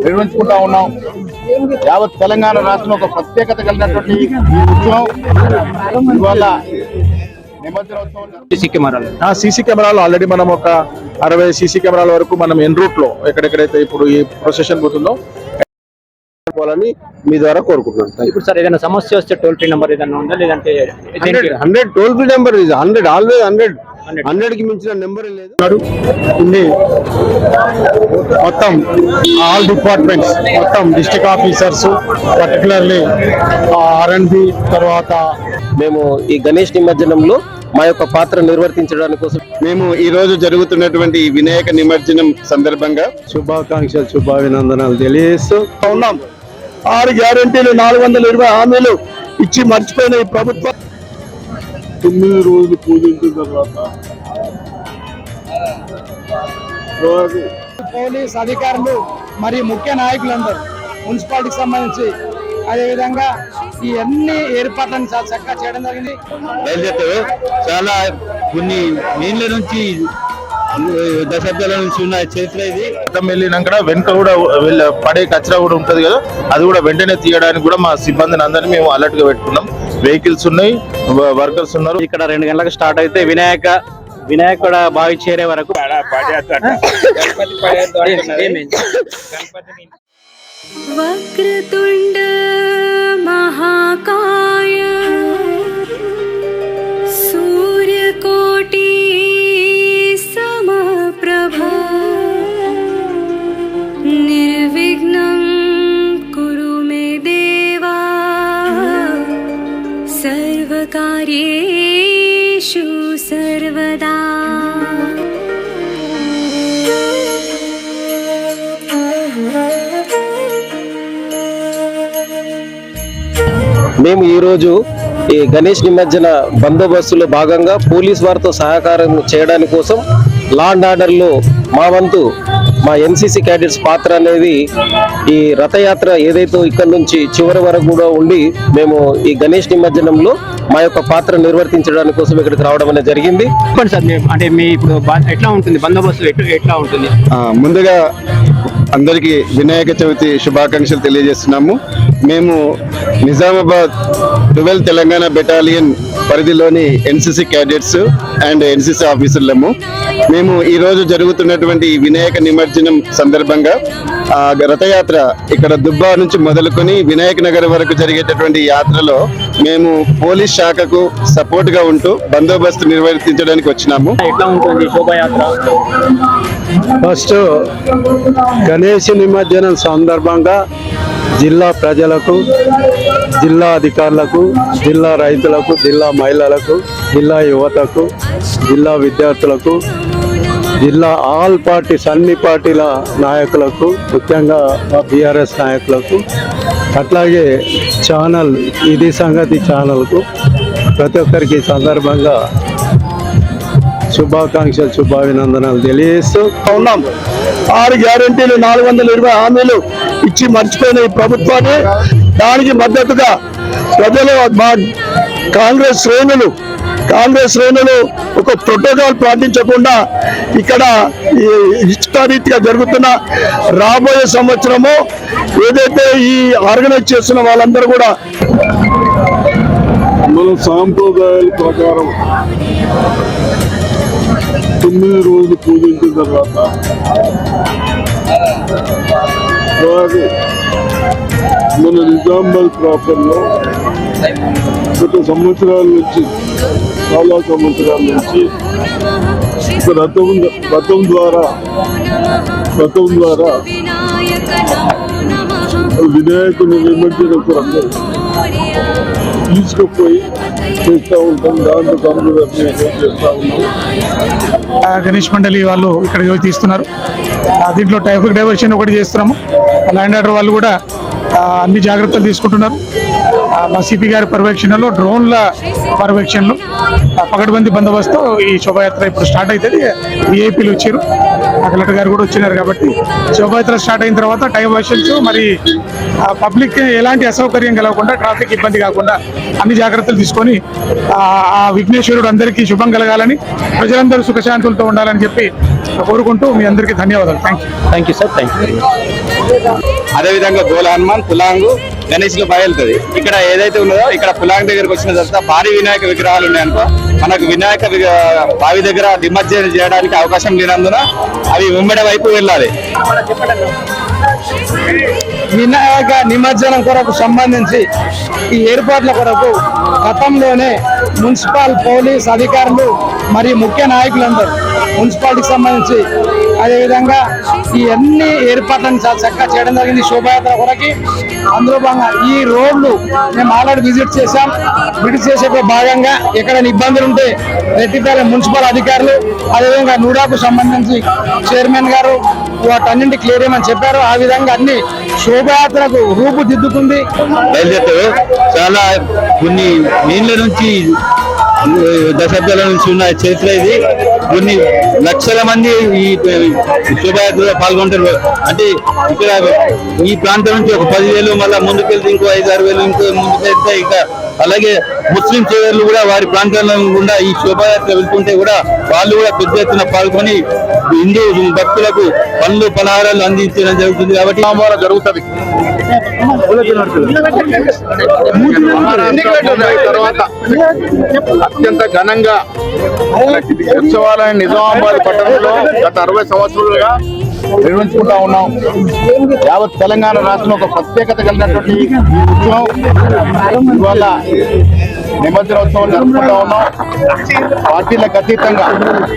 నిర్వహించుకుంటా ఉన్నాం. యావత్ తెలంగాణ రాష్ట్రం ఒక ప్రత్యేకత కలిగినటువంటి ఈ ఉత్సవం. ఇవాళ సీసీ కెమెరాలు. ఆ సీసీ కెమెరాలు ఆల్రెడీ మనం ఒక అరవై సీసీ కెమెరాల వరకు మనం ఎన్ రూట్లో ఎక్కడెక్కడైతే ఇప్పుడు ఈ ప్రొసెషన్ పోతుందో పోవాలని మీ ద్వారా కోరుకుంటున్నాను ఇప్పుడు సార్ ఏదైనా సమస్య వస్తే టోల్ ఫ్రీ నెంబర్ ఏదైనా ఉందా? లేదంటే hundred toll free number hundred always hundred hundred. కి మించిన నెంబర్ లేదు. ఉంది. మొత్తం ఆల్ డిపార్ట్మెంట్స్ మొత్తం district officers particularly R and B తర్వాత మేము ఈ గణేష్ నిమజ్జనంలో మా యొక్క పాత్ర నిర్వర్తించడానికి కోసం మేము ఈ రోజు జరుగుతున్నటువంటి వినాయక నిమజ్జనం సందర్భంగా శుభాకాంక్షలు శుభాభినందనాలు తెలియజేస్తూ ఉన్నాం. ఆరు గ్యారంటీలు నాలుగు వందల ఇరవై హామీలు ఇచ్చి మర్చిపోయిన ఈ ప్రభుత్వం. తొమ్మిది రోజులు పూజించిన తర్వాత పోలీస్ అధికారులు మరియు ముఖ్య నాయకులందరూ మున్సిపాలిటీకి సంబంధించి అదేవిధంగా ఈ అన్ని ఏర్పాట్లను చాలా చక్కగా చేయడం జరిగింది. బయలుదేరుతారు. చాలా కొన్ని నీళ్ళ నుంచి దశాబ్దాల నుంచి ఉన్న చరిత్ర ఇది. మొత్తం వెళ్ళినాక వెనుక కూడా వెళ్ళ పడే కచరా కూడా ఉంటది కదా. అది కూడా వెంటనే తీయడానికి కూడా మా సిబ్బందిని అందరినీ మేము అలర్ట్గా పెట్టుకున్నాం. వెహికల్స్ ఉన్నాయి వర్కర్స్ ఉన్నారు. ఇక్కడ రెండు గంటలకు స్టార్ట్ అయితే వినాయక వినాయకుడు బావి చేరే వరకు. వక్రతుండ మహాకాయ మేము ఈ రోజు ఈ గణేష్ నిమజ్జన బందోబస్తులో భాగంగా పోలీస్ వారితో సహకారం చేయడానికి కోసం లా అండ్ ఆర్డర్లో మా వంతు మా ఎన్సీసీ క్యాడెట్స్ పాత్ర అనేది ఈ రథయాత్ర ఏదైతే ఇక్కడ నుంచి చివరి వరకు కూడా ఉండి మేము ఈ గణేష్ నిమజ్జనంలో మా యొక్క పాత్ర నిర్వర్తించడానికి కోసం ఇక్కడికి రావడం అనేది జరిగింది. చెప్పండి సార్ మీ- అంటే మీ ఇప్పుడు ఎట్లా ఉంటుంది? బందోబస్తు ఎట్లా ఉంటుంది? ముందుగా అందరికీ వినాయక చవితి శుభాకాంక్షలు తెలియజేస్తున్నాము. మేము నిజామాబాద్ ట్వెల్వ్ తెలంగాణ బెటాలియన్ పరిధిలోని ఎన్సిసి క్యాడెట్స్ అండ్ ఎన్సిసి ఆఫీసర్లము మేము ఈ రోజు జరుగుతున్నటువంటి ఈ వినాయక నిమజ్జనం సందర్భంగా ఆ, రథయాత్ర ఇక్కడ దుబ్బా నుంచి మొదలుకొని వినాయక నగర్ వరకు జరిగేటటువంటి యాత్రలో మేము పోలీస్ శాఖకు సపోర్ట్గా ఉంటూ బందోబస్తు నిర్వర్తించడానికి వచ్చినాము. ఫస్ట్ గణేష్ నిమజ్జనం సందర్భంగా జిల్లా ప్రజలకు జిల్లా అధికారులకు జిల్లా రైతులకు జిల్లా మహిళలకు జిల్లా యువతకు జిల్లా విద్యార్థులకు జిల్లా ఆల్ పార్టీస్ అన్ని పార్టీల నాయకులకు ముఖ్యంగా బీఆర్ఎస్ నాయకులకు అట్లాగే ఛానల్ ఇది సంగతి ఛానల్కు ప్రతి ఒక్కరికి సందర్భంగా శుభాకాంక్షలు శుభాభినందనాలు తెలియజేస్తూ ఉన్నాం. ఆరు గ్యారంటీలు నాలుగు వందల ఇరవై హామీలు ఇచ్చి మర్చిపోయిన ఈ ప్రభుత్వాన్ని దానికి మద్దతుగా ప్రజలు మా కాంగ్రెస్ శ్రేణులు కాంగ్రెస్ శ్రేణులు ఒక ప్రోటోకాల్ పాటించకుండా ఇక్కడ ఈ ఇష్టారీతిగా జరుగుతున్న రాబోయే సంవత్సరము ఏదైతే ఈ ఆర్గనైజ్ చేస్తున్న వాళ్ళందరూ కూడా మన సాంప్రదాయాల ప్రకారం తొమ్మిది రోజులు పూజించిన తర్వాత? అలాగే మన నిజామాబాద్ ప్రాపర్లో గత సంవత్సరాల నుంచి చాలా సంవత్సరాల నుంచి రథం రథం ద్వారా రథం ద్వారా వినాయకుని నిమజ్జన కొరకు తీసుకుపోయి చేస్తూ ఉంటాం. దాంట్లో సంప్రదాయం చేస్తూ ఉన్నాం గణేష్ మండలి వాళ్ళు ఇక్కడ తీస్తున్నారు. దీంట్లో ట్రాఫిక్ డైవర్షన్ ఒకటి చేస్తున్నాము. ల్యాండ్ ఆర్డర్ వాళ్ళు కూడా అన్ని జాగ్రత్తలు తీసుకుంటున్నారు. మా సిపి గారి పర్యవేక్షణలో డ్రోన్ల పర్యవేక్షణలో ఆ, పకడ్బందీ బందోబస్తు ఈ శోభాయాత్ర ఇప్పుడు స్టార్ట్ అవుతుంది. విఐపీలు వచ్చారు? కలెక్టర్ గారు కూడా వచ్చినారు కాబట్టి శోభాయాత్ర స్టార్ట్ అయిన తర్వాత టైం వర్షన్స్ మరి పబ్లిక్ ఎలాంటి అసౌకర్యం కలగకుండా ట్రాఫిక్ ఇబ్బంది కాకుండా అన్ని జాగ్రత్తలు తీసుకొని ఆ, విఘ్నేశ్వరుడు అందరికీ శుభం కలగాలని ప్రజలందరూ సుఖశాంతులతో ఉండాలని చెప్పి కోరుకుంటూ మీ అందరికీ ధన్యవాదాలు. Thank you thank you sir thank you అదేవిధంగా గోలా హనుమాన్ పులాంగు గణేష్లో బయలుతుంది ఇక్కడ ఏదైతే ఉన్నదో ఇక్కడ పులాంగ్ దగ్గరకు వచ్చిన తర్వాత భారీ వినాయక విగ్రహాలు ఉన్నాయనుకో మనకు వినాయక బావి దగ్గర నిమజ్జనం చేయడానికి అవకాశం లేనందున అవి ఉమ్మడి వైపు వెళ్ళాలి. వినాయక నిమజ్జనం కొరకు సంబంధించి ఈ ఏర్పాట్ల కొరకు గతంలోనే మున్సిపల్ పోలీస్ అధికారులు మరియు ముఖ్య నాయకులందరూ మున్సిపాలిటీకి సంబంధించి అదేవిధంగా ఈ అన్ని ఏర్పాట్లను చాలా చక్కగా చేయడం జరిగింది. శోభాయాత్ర కొరకి అందులో భాగంగా ఈ రోడ్లు మేము ఆల్రెడీ విజిట్ చేశాం. విజిట్ చేసే భాగంగా ఎక్కడైనా ఇబ్బందులు ఉంటే రెట్టిపల్లి మున్సిపల్ అధికారులు అదేవిధంగా నూడాకు సంబంధించి చైర్మన్ గారు వాటన్నింటి క్లియర్ చేయమని చెప్పారు. ఆ విధంగా అన్ని శోభయాత్రకు రూపుదిద్దుకుంది. బయలుదేరుతారు చాలా కొన్ని నీళ్ళ నుంచి దశాబ్దాల నుంచి ఉన్న చరిత్ర ఇది. కొన్ని లక్షల మంది ఈ శోభాయాత్రలో పాల్గొంటారు. అంటే ఇక్కడ ఈ ప్రాంతం నుంచి ఒక పదివేలు మళ్ళీ ముందుకెళ్తే ఇంకో ఐదు ఆరు వేలు ఇంకో ముందుకెళ్తే ఇంకా అలాగే ముస్లిం సోదరులు కూడా వారి ప్రాంతాల గుండా ఈ శోభయాత్ర వెళ్తుంటే కూడా వాళ్ళు కూడా పెద్ద ఎత్తున పాల్గొని హిందూ భక్తులకు పండ్లు పలహారాలు అందించడం జరుగుతుంది కాబట్టి జరుగుతుంది. తర్వాత అత్యంత ఘనంగా ఉత్సవాలను నిజామాబాద్ పట్టణంలో గత అరవై సంవత్సరాలుగా నిర్వహించుకుంటా ఉన్నాం. యావత్ తెలంగాణ రాష్ట్రం ఒక ప్రత్యేకత కలిగినటువంటి ఈ ఇవాళ నిమజ్జనోత్సవం జరుపుకుంటా ఉన్నాం. పార్టీలకు అతీతంగా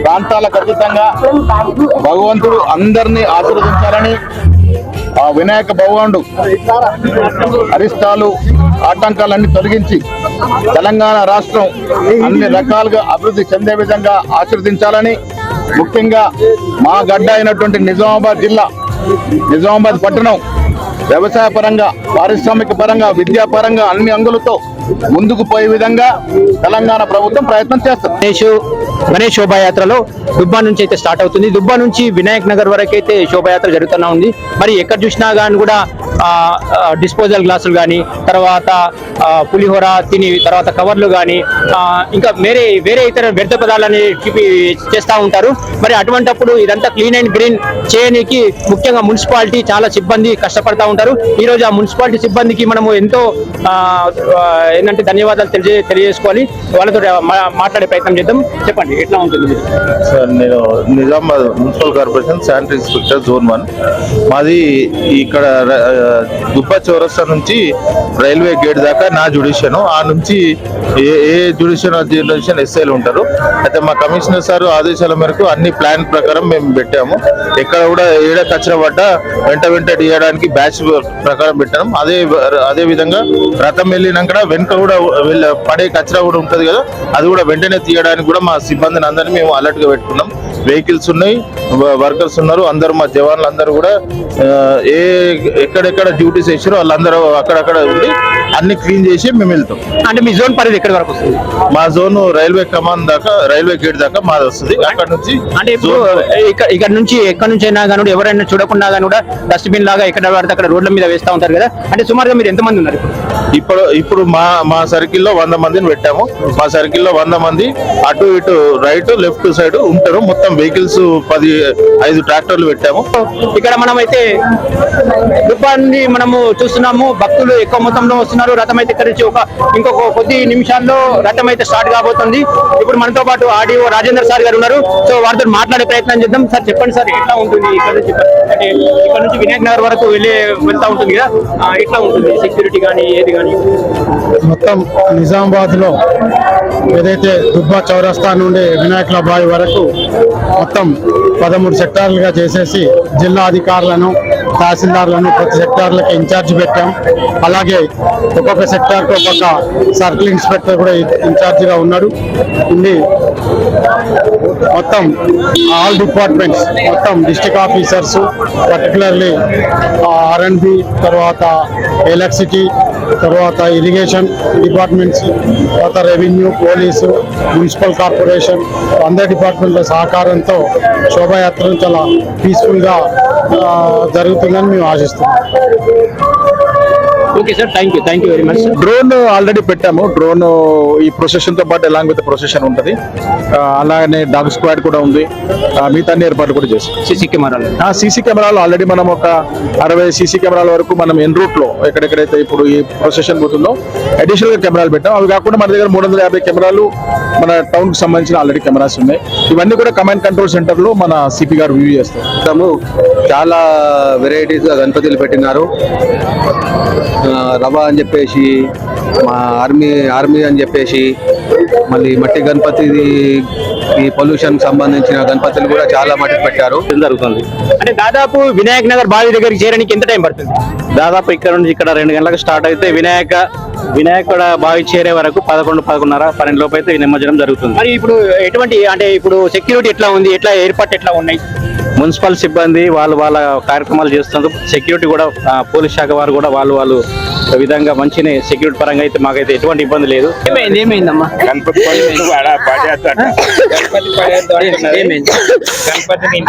ప్రాంతాలకు అతీతంగా భగవంతుడు అందరినీ ఆశీర్వదించాలని ఆ వినాయక భగవానుడు అరిష్టాలు ఆటంకాలన్నీ తొలగించి తెలంగాణ రాష్ట్రం అన్ని రకాలుగా అభివృద్ధి చెందే విధంగా ఆశీర్వదించాలని ముఖ్యంగా మా గడ్డ అయినటువంటి నిజామాబాద్ జిల్లా నిజామాబాద్ పట్టణం వ్యవసాయ పరంగా పారిశ్రామిక పరంగా విద్యాపరంగా అన్ని అంగులతో ముందుకు పోయే విధంగా తెలంగాణ ప్రభుత్వం ప్రయత్నం చేస్తుంది. గణేష్ శోభాయాత్రలో దుబ్బా నుంచి అయితే స్టార్ట్ అవుతుంది. దుబ్బా నుంచి వినాయక్ నగర్ వరకు అయితే శోభాయాత్ర జరుగుతున్నా ఉంది. మరి ఎక్కడ చూసినా కానీ కూడా డిస్పోజల్ గ్లాసులు కానీ తర్వాత పులిహోర తిని తర్వాత కవర్లు కానీ ఇంకా వేరే వేరే ఇతర వ్యర్థ పదాలని చేస్తూ ఉంటారు. మరి అటువంటప్పుడు ఇదంతా క్లీన్ అండ్ గ్రీన్ చేయడానికి ముఖ్యంగా మున్సిపాలిటీ చాలా సిబ్బంది కష్టపడతా ఉంటారు. ఈరోజు ఆ మున్సిపాలిటీ సిబ్బందికి మనము ఎంతో ఏంటంటే ధన్యవాదాలు తెలియజే తెలియజేసుకోవాలి. వాళ్ళతో మాట్లాడే ప్రయత్నం చేద్దాం. చెప్పండి ఎట్లా ఉంటుంది సార్ నేను Nizamabad municipal corporation sanitary inspector zone one. మాది ఇక్కడ దుబ్బ చౌరస్తా నుంచి రైల్వే గేట్ దాకా నా జుడిషియన్ ఆ నుంచి ఏ ఏ జుడిషియన్ జుడిషియన్ ఎస్ఐలు ఉంటారు. అయితే మా కమిషనర్ సార్ ఆదేశాల మేరకు అన్ని ప్లాన్ ప్రకారం మేము పెట్టాము. ఎక్కడ కూడా ఏడ కచ్చర పడ్డ వెంట వెంట తీయడానికి బ్యాచ్ ప్రకారం పెట్టాము. అదే అదే విధంగా రథం వెళ్ళినాక వెనుక కూడా వెళ్ళ పడే కచరా కూడా ఉంటుంది కదా అది కూడా వెంటనే తీయడానికి కూడా మా సిబ్బందిని అందరినీ మేము అలర్ట్గా పెట్టుకున్నాం. వెహికల్స్ ఉన్నాయి వర్కర్స్ ఉన్నారు అందరు మా జవాన్లు అందరూ కూడా ఏ ఎక్కడెక్కడ డ్యూటీస్ వేసారో వాళ్ళందరూ అక్కడక్కడ ఉండి అన్ని క్లీన్ చేసి మేము వెళ్తాం. అంటే మీ జోన్ పరిధి ఎక్కడి వరకు వస్తుంది? మా జోన్ రైల్వే కమాండ్ దాకా రైల్వే గేట్ దాకా మాది వస్తుంది. అక్కడ నుంచి అంటే ఇప్పుడు ఇక్కడ ఇక్కడ నుంచి ఎక్కడ నుంచి అయినా కానీ ఎవరైనా చూడకుండా కానీ కూడా డస్ట్బిన్ లాగా ఎక్కడ పడితే అక్కడ రోడ్ల మీద వేస్తా ఉంటారు కదా. అంటే సుమారుగా మీరు ఎంతమంది ఉన్నారు ఇప్పుడు? ఇప్పుడు ఇప్పుడు మా మా సర్కిల్లో వంద మందిని పెట్టాము. మా సర్కిల్లో వంద మంది అటు ఇటు రైట్ లెఫ్ట్ సైడ్ ఉంటారు మొత్తం. వెహికల్స్ పది ఐదు ట్రాక్టర్లు పెట్టాము. ఇక్కడ మనం అయితే దుబ్బాన్ని మనము చూస్తున్నాము. భక్తులు ఎక్కువ మొత్తంలో వస్తున్నారు. రథం అయితే ఇక్కడ నుంచి ఒక ఇంకొక కొద్ది నిమిషాల్లో రథం అయితే స్టార్ట్ కాబోతుంది. ఇప్పుడు మనతో పాటు ఆడియో రాజేంద్ర సార్ గారు ఉన్నారు. సో వారితో మాట్లాడే ప్రయత్నం చేద్దాం. సార్ చెప్పండి సార్ ఎట్లా ఉంటుంది ఇక్కడ నుంచి? అంటే ఇక్కడ నుంచి వినాయక్ నగర్ వరకు వెళ్ళే వెళ్తా ఉంటుంది కదా. ఎట్లా ఉంటుంది సెక్యూరిటీ కానీ ఏది కానీ మొత్తం నిజామాబాద్లో ఏదైతే దుబ్బా చౌరస్తా నుండి వినాయకుల బావి వరకు మొత్తం పదమూడు సెక్టార్లుగా చేసేసి జిల్లా అధికారులను తహసీల్దార్లను ప్రతి సెక్టార్లకు ఇన్ఛార్జ్ పెట్టాం. అలాగే ఒక్కొక్క సెక్టార్కి ఒక్కొక్క సర్కిల్ ఇన్స్పెక్టర్ కూడా ఇన్ఛార్జ్గా ఉన్నాడు. ఇన్ని మొత్తం ఆల్ డిపార్ట్మెంట్స్ మొత్తం district officers particularly R and B తర్వాత ఎలక్ట్రిసిటీ తర్వాత ఇరిగేషన్ డిపార్ట్మెంట్స్ తర్వాత రెవెన్యూ పోలీసు మున్సిపల్ కార్పొరేషన్ అందరి డిపార్ట్మెంట్ల సహకారంతో శోభాయాత్ర చాలా పీస్ఫుల్గా జరుగుతుందని మేము ఆశిస్తున్నాం. Okay sir thank you thank you very much drone already పెట్టాము. డ్రోన్ ఈ ప్రొసెషన్తో పాటు ఎలాంగ్ విత్ ప్రొసెషన్ ఉంటది. ఆ, అలానే డాగ్ స్క్వాడ్ కూడా ఉంది. మిగతా అన్ని ఏర్పాట్లు కూడా చేస్తాం సిసి కెమెరాలు. ఆ సీసీ కెమెరాలు ఆల్రెడీ మనం ఒక అరవై సీసీ కెమెరాల వరకు మనం ఎన్ రూట్లో ఎక్కడెక్కడైతే ఇప్పుడు ఈ ప్రొసెషన్ పోతుందో అడిషనల్గా కెమెరాలు పెట్టాం. అవి కాకుండా మన దగ్గర మూడు వందల యాభై కెమెరాలు మన టౌన్కి సంబంధించిన ఆల్రెడీ కెమెరాస్ ఉన్నాయి. ఇవన్నీ కూడా కమాండ్ కంట్రోల్ సెంటర్లో మన సిపి గారు రివ్యూ చేస్తారు. చాలా వెరైటీస్గా గణపతులు పెట్టినారు. రవ అని చెప్పేసి మా ఆర్మీ ఆర్మీ అని చెప్పేసి మళ్ళీ మట్టి గణపతి ఈ పొల్యూషన్ సంబంధించిన గణపతులు కూడా చాలా మట్టి పెట్టారు. జరుగుతుంది? అంటే దాదాపు వినాయక్ నగర్ బావి దగ్గరికి చేరడానికి ఎంత టైం పడుతుంది? దాదాపు ఇక్కడ నుంచి ఇక్కడ రెండు గంటలకు స్టార్ట్ అయితే వినాయక వినాయకుడ బావి చేరే వరకు పదకొండు పదకొండున్నర పన్నెండు లోపు అయితే నిమజ్జనం జరుగుతుంది. మరి ఇప్పుడు ఎటువంటి అంటే ఇప్పుడు సెక్యూరిటీ ఎట్లా ఉంది? ఎట్లా ఏర్పాటు ఎట్లా ఉన్నాయి? మున్సిపల్ సిబ్బంది వాళ్ళు వాళ్ళ కార్యక్రమాలు చేస్తున్నారు సెక్యూరిటీ కూడా పోలీస్ శాఖ వారు కూడా వాళ్ళు వాళ్ళు విధంగా మంచినే సెక్యూరిటీ పరంగా అయితే మాకైతే ఎటువంటి ఇబ్బంది లేదు. గణపతి